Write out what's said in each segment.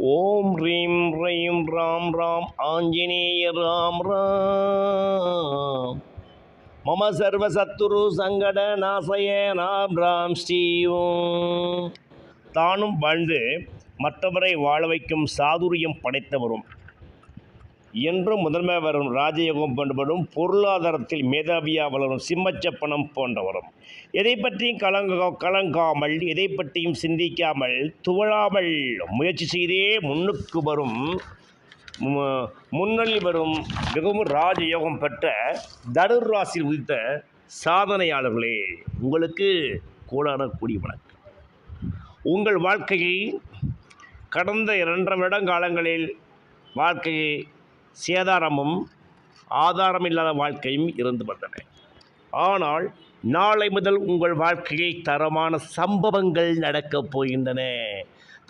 ஓம் ரீம் ரீம் ராம் ராம் ஆஞ்சநேய ராம் ராம். மம சர்வ சத்துரு சங்கட நாசய நாம் ராம் ஸ்ரீ தானும் வாழ்ந்து மற்றவரை வாழ வைக்கும் சாதுரியம் படைத்தவரும். என்றும் முதன்மை வரும் ராஜயோகம் போன்றவரும் பொருளாதாரத்தில் மேதாவியா வளரும் சிம்மச்சப்பனம் போன்றவரும். எதை பற்றியும் கலங்க கலங்காமல் எதை பற்றியும் சிந்திக்காமல் துவழாமல் முயற்சி செய்தே முன்னுக்கு வரும் முன்னணி வரும் மிகவும் ராஜயோகம் பெற்ற தனுர் ராசியில் உதித்த சாதனையாளர்களே உங்களுக்கு கோடான கூடிய வணக்கம். உங்கள் வாழ்க்கையில் கடந்த இரண்டரை வருடம் காலங்களில் வாழ்க்கையை சேதாரமும் ஆதாரமில்லாத வாழ்க்கையும் இருந்து வந்தன. ஆனால் நாளை முதல் உங்கள் வாழ்க்கையில் தரமான சம்பவங்கள் நடக்கப் போகின்றன.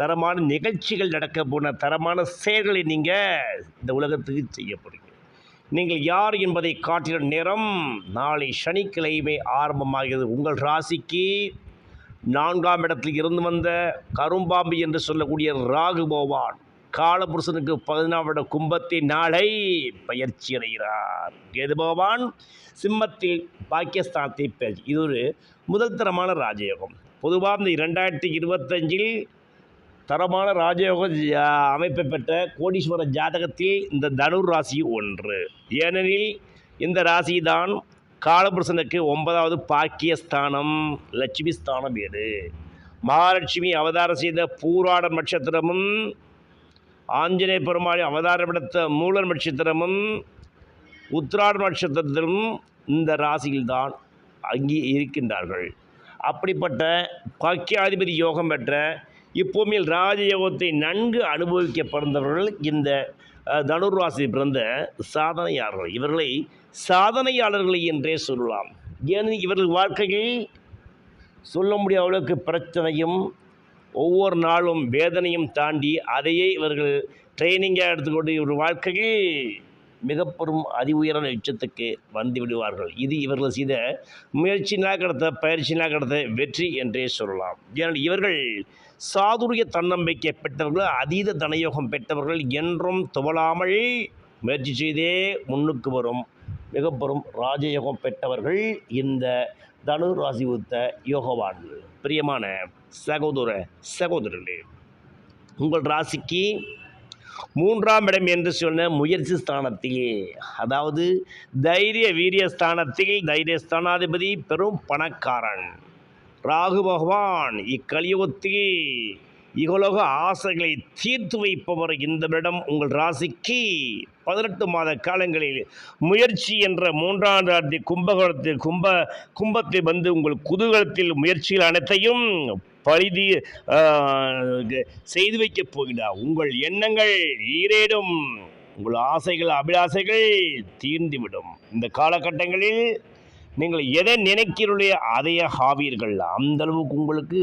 தரமான நிகழ்ச்சிகள் நடக்க போன தரமான செயல்களை நீங்கள் இந்த உலகத்துக்கு செய்ய நீங்கள் யார் என்பதை காட்டின நேரம் நாளை சனிக்கிழமை ஆரம்பமாகிறது. உங்கள் ராசிக்கு நான்காம் இடத்தில் இருந்து வந்த கரும்பாம்பு என்று சொல்லக்கூடிய ராகு போவான் காலபுருஷனுக்கு பதினாவட கும்பத்தின் நாளை பயிற்சி அடைகிறார். கேது பகவான் சிம்மத்தில் பாகிஸ்தானத்தை பயிற்சி இது ஒரு முதல் தரமான ராஜயோகம். பொதுவாக இந்த இரண்டாயிரத்தி இருபத்தஞ்சில் தரமான ராஜயோக அமைப்பை பெற்ற கோடீஸ்வர ஜாதகத்தில் இந்த தனுர் ராசி ஒன்று. ஏனெனில் இந்த ராசி தான் காலபுருஷனுக்கு ஒன்பதாவது பாக்கியஸ்தானம் லட்சுமி ஸ்தானம் வீடு மகாலட்சுமி அவதாரம் செய்த பூராட நட்சத்திரமும் ஆஞ்சநேய பெருமாளி அவதாரம் எடுத்த மூல நட்சத்திரமும் உத்திராட நட்சத்திரத்திலும் இந்த ராசியில்தான் அங்கே இருக்கின்றார்கள். அப்படிப்பட்ட பாக்கியாதிபதி யோகம் பெற்ற இப்பூமியில் ராஜயோகத்தை நன்கு அனுபவிக்க பிறந்தவர்கள் இந்த அஹ், பிறந்த சாதனையாளர்கள். இவர்களை சாதனையாளர்களை என்றே சொல்லலாம். ஏனெனில் இவர்கள் வாழ்க்கையில் சொல்ல முடியாத அளவுக்கு பிரச்சனையும் ஒவ்வொரு நாளும் வேதனையும் தாண்டி அதையே இவர்கள் ட்ரைனிங்காக எடுத்துக்கொண்டு இவர் வாழ்க்கையில் மிக பெரும் அதி உயரான உச்சத்துக்கு வந்து விடுவார்கள். இது இவர்கள் செய்த முயற்சினா கடத்த பயிற்சினா கிடைத்த வெற்றி என்றே சொல்லலாம். ஏனால் இவர்கள் சாதுரிய தன்னம்பிக்கை பெற்றவர்கள் அதீத தனயோகம் பெற்றவர்கள் என்றும் துவளாமல் முயற்சி செய்தே முன்னுக்கு வரும் மிக பெரும் ராஜயோகம் பெற்றவர்கள் இந்த தனு ராசி உத்த யோகவான் பிரியமான சகோதர சகோதரர்களே உங்கள் ராசிக்கு மூன்றாம் இடம் என்று சொன்ன முயற்சி ஸ்தானத்தில் அதாவது தைரிய வீரிய ஸ்தானத்தில் தைரிய ஸ்தானாதிபதி பெரும் பணக்காரன் ராகு பகவான் இக்கலியுகத்தில் இகலோக ஆசைகளை தீர்த்து வைப்பவர் இந்த வருடம் உங்கள் ராசிக்கு பதினெட்டு மாத காலங்களில் முயற்சி என்ற மூன்றாம் ராத்தி கும்பகோணத்தில் கும்ப கும்பத்தை வந்து உங்கள் குதூகலத்தில் முயற்சிகள் அனைத்தையும் பரிதி செய்து வைக்கப் போகிறார் உங்கள் எண்ணங்கள் ஈரேடும் உங்கள் ஆசைகள் அபிலாசைகள் தீர்ந்துவிடும். இந்த காலகட்டங்களில் நீங்கள் எதை நினைக்கிறீர்களோ அதையே ஆவீர்கள். அந்த அளவுக்கு உங்களுக்கு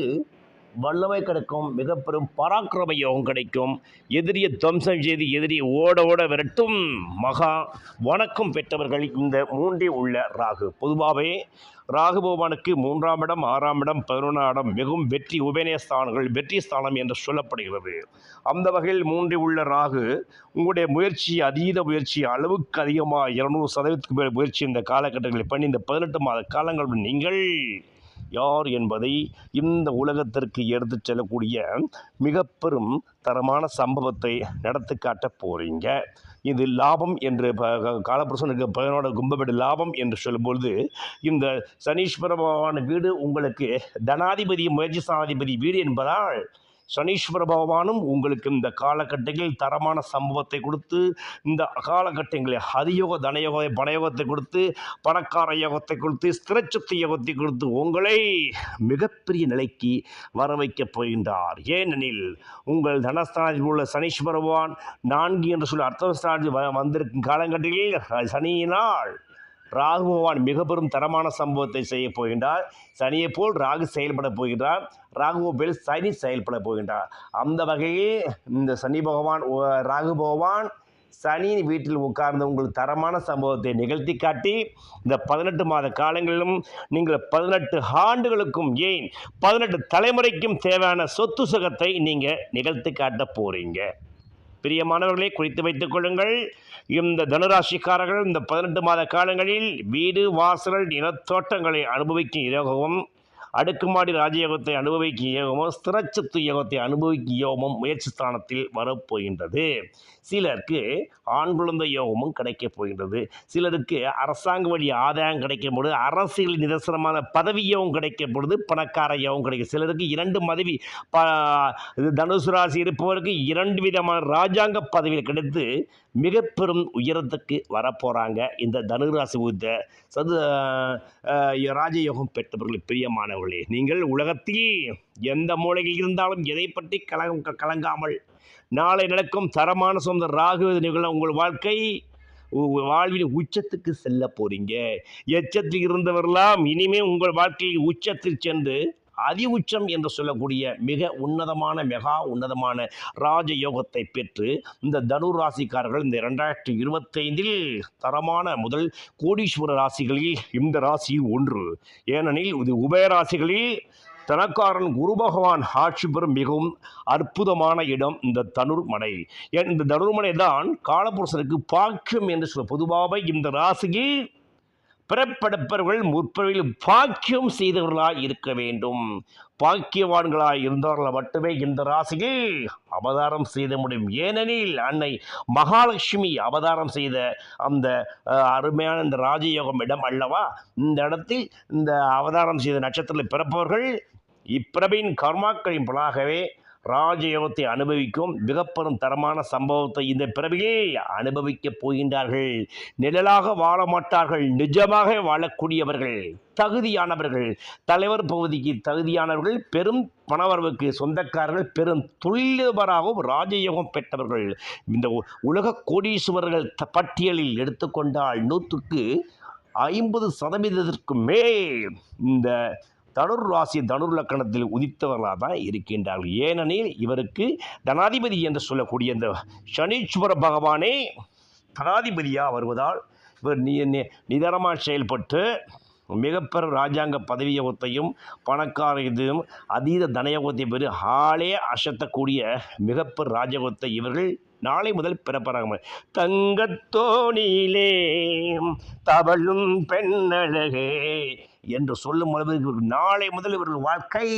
வல்லமை கிடைக்கும் மிக பெரும் பராக்கிரம யோகம் கிடைக்கும். எதிரியை துவம்சம் செய்து எதிரியை ஓட ஓட விரட்டும் மகா வணக்கம் பெற்றவர்கள் இந்த மூன்றே உள்ள ராகு. பொதுவாகவே ராகு பகவானுக்கு மூன்றாம் இடம் ஆறாம் இடம் பதினொன்றாம் இடம் மிகவும் வெற்றி உபநயஸ்தானங்கள் வெற்றி ஸ்தானம் என்று சொல்லப்படுகிறது. அந்த வகையில் மூன்றே உள்ள ராகு உங்களுடைய முயற்சி அதீத முயற்சி அளவுக்கு அதிகமாக இருநூறு சதவீதத்துக்கு மேல் முயற்சி இந்த காலகட்டங்களில் பண்ணி இந்த பதினெட்டு மாத காலங்கள் நீங்கள் யார் என்பதை இந்த உலகத்திற்கு எடுத்துச் செல்லக்கூடிய மிக பெரும் தரமான சம்பவத்தை நடத்தி காட்டப் போகிறீங்க இது லாபம் என்று ப- காலபுருஷனுக்கு பதினோட கும்பபடி லாபம் என்று சொல்லும்பொழுது இந்த சனீஸ்வர பகவான் வீடு உங்களுக்கு தனாதிபதி முயற்சி ஸ்தானாதிபதி வீடு என்பதால் சனீஸ்வர பகவானும் உங்களுக்கு இந்த காலகட்டங்களில் தரமான சம்பவத்தை கொடுத்து இந்த காலகட்டங்களில் ஹரியோக தனயோக பணயோகத்தை கொடுத்து பணக்கார யோகத்தை கொடுத்து ஸ்திரச்சத்து யோகத்தை கொடுத்து உங்களை மிகப்பெரிய நிலைக்கு வர வைக்கப் போகின்றார். ஏனெனில் உங்கள் தனஸ்தானத்தில் உள்ள சனீஸ்வர பகவான் நான்கு என்று சொல்லி அர்த்தஸ்தானத்தில் வந்திருக்கும் காலகட்டங்களில் சனியினால் ராகு பகவான் மிக பெரும் தரமான சம்பவத்தை செய்ய போகின்றார். சனியை போல் ராகு செயல்பட போகின்றார். ராகு போல் சனி செயல்பட போகின்றார். அந்த வகையே இந்த சனி பகவான் ராகு பகவான் சனி வீட்டில் உட்கார்ந்து உங்களுக்கு தரமான சம்பவத்தை நிகழ்த்தி காட்டி இந்த பதினெட்டு மாத காலங்களிலும் நீங்கள் பதினெட்டு ஆண்டுகளுக்கும் ஏன் பதினெட்டு தலைமுறைக்கும் தேவையான சொத்து சுகத்தை நீங்கள் நிகழ்த்தி காட்ட போகிறீங்க பிரியமானவர்களே குறித்து வைத்துக் கொள்ளுங்கள். இந்த தனுராசிக்காரர்கள் இந்த பதினெட்டு மாத காலங்களில் வீடு வாசல் நிலத்தோட்டங்களை அனுபவிக்கும் யோகமும் அடுக்குமாடி ராஜயோகத்தை அனுபவிக்கும் யோகமும் ஸ்திரச்சத்து யோகத்தை அனுபவிக்கும் யோகமும் முயற்சி ஸ்தானத்தில் வரப்போகின்றது. சிலருக்கு ஆண் குழந்தை யோகமும் கிடைக்கப் போகின்றது. சிலருக்கு அரசாங்க வழி ஆதாயம் கிடைக்கும் பொழுது அரசியல் நிதர்சனமான பதவி யோகம் கிடைக்கும் பொழுது பணக்கார யோகம் கிடைக்கும். சிலருக்கு இரண்டு மதவி ப இது தனுசு ராசி இருப்பவருக்கு இரண்டு விதமான ராஜாங்க பதவிகள் கிடைத்து மிக பெரும் உயரத்துக்கு வரப்போகிறாங்க இந்த தனுராசி உத்த சது ராஜயோகம் பெற்றவர்கள் பிரியமானவர்கள் நீங்கள் உலகத்தில் எந்த மூலையில் இருந்தாலும் எதை பற்றி கலங்க கலங்காமல் நாளை நடக்கும் தரமான சொந்த ராகு நிகழ உங்கள் வாழ்க்கை உ- வாழ்வின் உச்சத்துக்கு செல்ல போறீங்க. எச்சத்தில் இருந்தவரெல்லாம் இனிமே உங்கள் வாழ்க்கையில் உச்சத்தில் சென்று அதி உச்சம் என்று சொல்லக்கூடிய மிக உன்னதமான மெகா உன்னதமான ராஜயோகத்தை பெற்று இந்த தனுர் ராசிக்காரர்கள் இந்த ரெண்டாயிரத்தி இருபத்தைந்தில் தரமான முதல் கோடீஸ்வர ராசிகளில் இந்த ராசி ஒன்று. ஏனெனில் இது உபயராசிகளில் தனக்காரன் குரு பகவான் ஆட்சி பெறும் மிகவும் அற்புதமான இடம் இந்த தனுர்மனை. ஏன் இந்த தனுர்மனை தான் காலபுருஷனுக்கு பாக்கியம் என்று சொல்ல பொதுவாக இந்த ராசியில் பிறப்பெடுப்பவர்கள் முற்பிறவியில் பாக்கியம் செய்தவர்களாய் இருக்க வேண்டும். பாக்கியவான்களாய் இருந்தவர்கள் மட்டுமே இந்த ராசியில். அவதாரம் செய்த முடியும். ஏனெனில் அன்னை மகாலட்சுமி அவதாரம் செய்த அந்த அருமையான இந்த ராஜயோகம் இடம் அல்லவா? இந்த இடத்தில் இந்த அவதாரம் செய்த நட்சத்திரத்தில் பிறப்பவர்கள் இப்பிறவின் கர்மாக்களின் பலாகவே ராஜயோகத்தை அனுபவிக்கும் மிகப்பெரும் தரமான சம்பவத்தை இந்த பிறவியே அனுபவிக்கப் போகின்றார்கள். நிழலாக வாழ மாட்டார்கள். நிஜமாக வாழக்கூடியவர்கள் தகுதியானவர்கள். தலைவர் பகுதிக்கு தகுதியானவர்கள் பெரும் பணவரவுக்கு சொந்தக்காரர்கள் பெரும் தொழிலபராகவும் ராஜயோகம் பெற்றவர்கள். இந்த உலக கோடீஸ்வரர்கள் பட்டியலில் எடுத்துக்கொண்டால் நூற்றுக்கு ஐம்பது சதவீதத்திற்கு மேல் இந்த தனுர் ராசி தனுர் லக்கணத்தில் உதித்தவர்களாக தான் இருக்கின்றார்கள். ஏனெனில் இவருக்கு தனாதிபதி என்று சொல்லக்கூடிய இந்த சனீஸ்வர பகவானே தனாதிபதியாக வருவதால் இவர் நீ நிதானமாக செயல்பட்டு மிகப்பெரும் ராஜாங்க பதவியோகத்தையும் பணக்கார இதையும் அதீத தனயோகத்தை பெறு ஆளே அசத்தக்கூடிய மிகப்பெரும் ராஜயோகத்தை இவர்கள் நாளை முதல் பிறப்பறாங்க. தங்கத்தோணியிலே தவழும் பெண்ணழகே என்று சொல்லும் அளவிற்கு இவர்கள் நாளை முதல் இவர்கள் வாழ்க்கை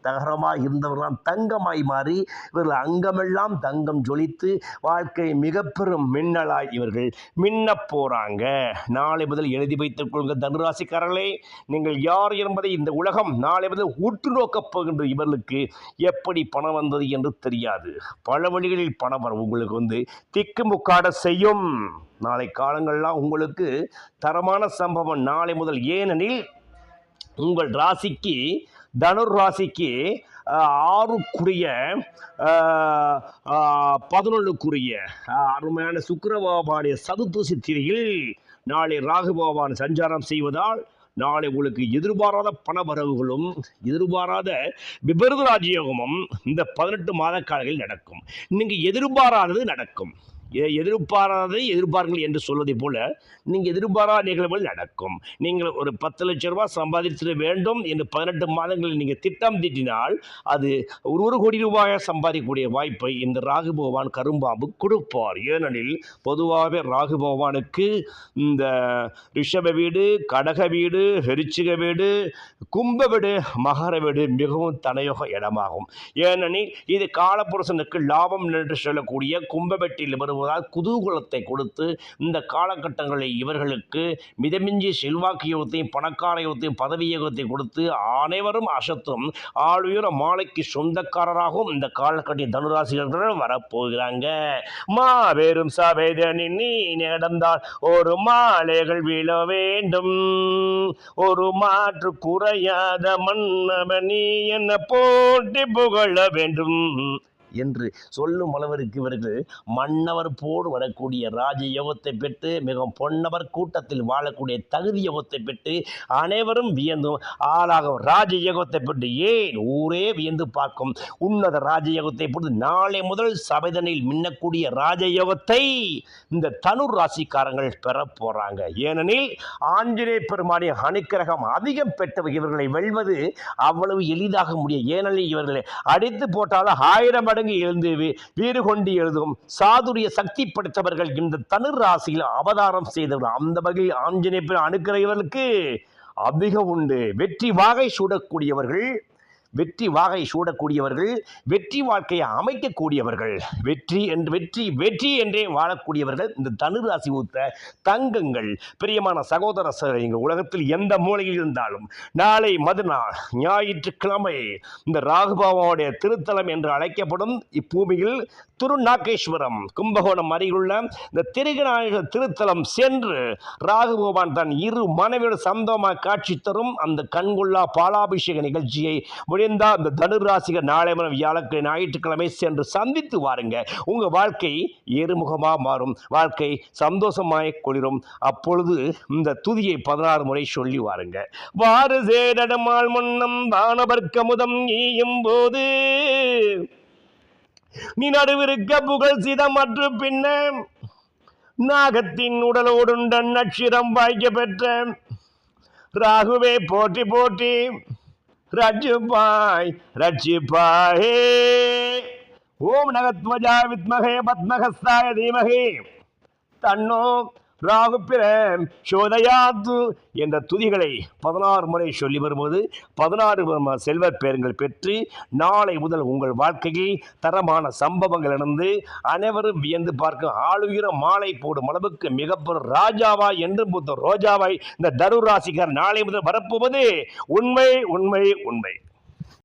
தகரமாக இருந்தவர்களாம் தங்கமாய் மாறி இவர்கள் அங்கமெல்லாம் தங்கம் ஜொலித்து வாழ்க்கை மிக பெரும் மின்னலாய் இவர்கள் மின்னப் போகிறாங்க நாளை முதல் எழுதி வைத்துக் கொள்ளுங்கள் தனுராசிக்காரர்களே. நீங்கள் யார் என்பதை இந்த உலகம் நாளை முதல் உற்று நோக்கப் போகின்ற இவர்களுக்கு எப்படி பணம் வந்தது என்று தெரியாது. பல வழிகளில் பணம் வரும் உங்களுக்கு வந்து திக்குமுக்காட செய்யும். நாளை காலங்கள்லாம் உங்களுக்கு தரமான சம்பவம் நாளை முதல். ஏனெனில் உங்கள் ராசிக்கு தனுர் ராசிக்கு ஆறுக்குரிய பதினொன்றுக்குரிய அருமையான சுக்கிரபகவானுடைய சதுர்த்தசி திரியில் நாளை ராகுபபவான் சஞ்சாரம் செய்வதால் நாளை உங்களுக்கு எதிர்பாராத பணவரவுகளும் எதிர்பாராத விபரத ராஜயோகமும் இந்த பதினெட்டு மாத காலங்களில் நடக்கும். நீங்கள் எதிர்பாராதது நடக்கும். எதிர்பாராததை எதிர்பாருங்கள் என்று சொல்வதை போல நீங்கள் எதிர்பாராத நிகழ்வுகள் நடக்கும். நீங்கள் ஒரு பத்து லட்ச ரூபாய் சம்பாதிச்சிட வேண்டும் என்று பதினெட்டு மாதங்களில் நீங்கள் திட்டம் தீட்டினால் அது ஒரு ஒரு கோடி ரூபாயை சம்பாதிக்கக்கூடிய வாய்ப்பை இந்த ராகு பகவான் கரும்பாம்பு கொடுப்பார். ஏனெனில் பொதுவாகவே ராகு பகவானுக்கு இந்த ரிஷப வீடு கடக வீடு ஹெரிச்சிக வீடு கும்ப வீடு மகர வீடு மிகவும் தனயோக இடமாகும். ஏனெனில் இது காலப்புருஷனுக்கு லாபம் என்று சொல்லக்கூடிய கும்பவெட்டியில் வருவதால் குதூகலத்தை கொடுத்து இந்த காலகட்டங்களில் இவர்களுக்கு மிதமிஞ்சி செல்வாக்கு யோகத்தையும் பணக்கார யோகத்தையும் பதவி யோகத்தை கொடுத்து அனைவரும் அசத்தும் ஆளுயர மாலைக்கு சொந்தக்காரராகவும் இந்த காலகட்டத்தில் தனுராசிகர்கள் வரப்போகிறாங்க. மாபெரும் சபைதனில் நீ நடந்தால் ஒரு மாலைகள் விழ வேண்டும். ஒரு மாற்று குறையாத மன்னவன் நீ என்ன போட்டி புகழ வேண்டும். என்று சொல்லும் அளவிற்கு இவர்கள் மன்னவர் போடு வரக்கூடிய ராஜயோகத்தை பெற்று மிகவும் பொன்னவர் கூட்டத்தில் வாழக்கூடிய தகுதி யோகத்தை பெற்று அனைவரும் வியந்தும் ஆளாகும் ராஜயோகத்தை பெற்று ஏன் ஊரே வியந்து பார்க்கும் உன்னத ராஜயோகத்தை பொறுத்து நாளை முதல் சபைதனில் மின்னக்கூடிய ராஜயோகத்தை இந்த தனுர் ராசிக்காரங்கள் பெற போறாங்க. ஏனெனில் ஆஞ்சநேய பெருமானிய அனுக்கிரகம் அதிகம் பெற்றவர் இவர்களை வெல்வது அவ்வளவு எளிதாக முடியும். ஏனெனில் இவர்களை அடித்து போட்டாலும் ஆயிரம் மடங்கு எழுந்து வீறு கொண்டு எழுதும் சாதுரிய சக்தி படைத்தவர்கள் இந்த தனுர் ராசியில் அவதாரம் செய்தவர். அந்த வகையில் ஆஞ்சநேயர் பெருமான் அனுக்கிரகவர்களுக்கு அதிகம் உண்டு. வெற்றி வாகை சூடக்கூடியவர்கள் வெற்றி வாகை சூடக்கூடியவர்கள் வெற்றி வாழ்க்கையை அமைக்கக்கூடியவர்கள். வெற்றி என்று வெற்றி வெற்றி என்றே வாழக்கூடியவர்கள் இந்த தனுராசி ஊத்த தங்கங்கள். பிரியமான சகோதர எங்கள் உலகத்தில் எந்த மூலையில் இருந்தாலும் நாளை மறுநாள் ஞாயிற்றுக்கிழமை இந்த ராகுபாவாவுடைய திருத்தலம் என்று அழைக்கப்படும் இப்பூமியில் திருநாகேஸ்வரம் கும்பகோணம் அருகிலுள்ள இந்த திருகநாயகர் திருத்தலம் சென்று ராகுபகவான் தன் இரு மனைவியோட சந்தமாக காட்சி தரும் அந்த கண்கொள்ளா பாலாபிஷேக நிகழ்ச்சியை முடிந்தால் அந்த தனுராசிக நாளை மனம் வியாழக்கிழமை ஞாயிற்றுக்கிழமை சென்று சந்தித்து வாருங்க. உங்கள் வாழ்க்கை ஏறுமுகமாக மாறும். வாழ்க்கை சந்தோஷமாய் குளிரும். அப்பொழுது இந்த துதியை பதினாறு முறை சொல்லி வாருங்க. வாறு சேடமால் முன்னம் வானவர்க்கமுதம் ஈயும் போது. நீ நடுவிருக்க புகழ் சிதமற்று பின்ன நாகத்தின் உடலோடுண்ட நட்சிரம் வாய்க்க பெற்ற ராகுவே போற்றி போற்றி. ரட்சிப்பாய் ரட்சிப்பாயே ஓம் நகத்வஜா வித்மகே பத்மகஸ்தாய தீமகே. தன்னோ ராகுப்பிரம் சோதயாத்து என்ற துதிகளை பதினாறு முறை சொல்லி வரும்போது பதினாறு செல்வ செல்வப் பேருங்கள் பெற்று நாளை முதல் உங்கள் வாழ்க்கையில் தரமான சம்பவங்கள் நடந்து அனைவரும் வியந்து பார்க்கும் ஆளுகிற மாலை போடும் அளவுக்கு மிகப்பெரும் ராஜாவா என்று மூத்த ரோஜாவாய் இந்த தரு ராசிகர் நாளை முதல் வரப்போவது உண்மை உண்மை உண்மை.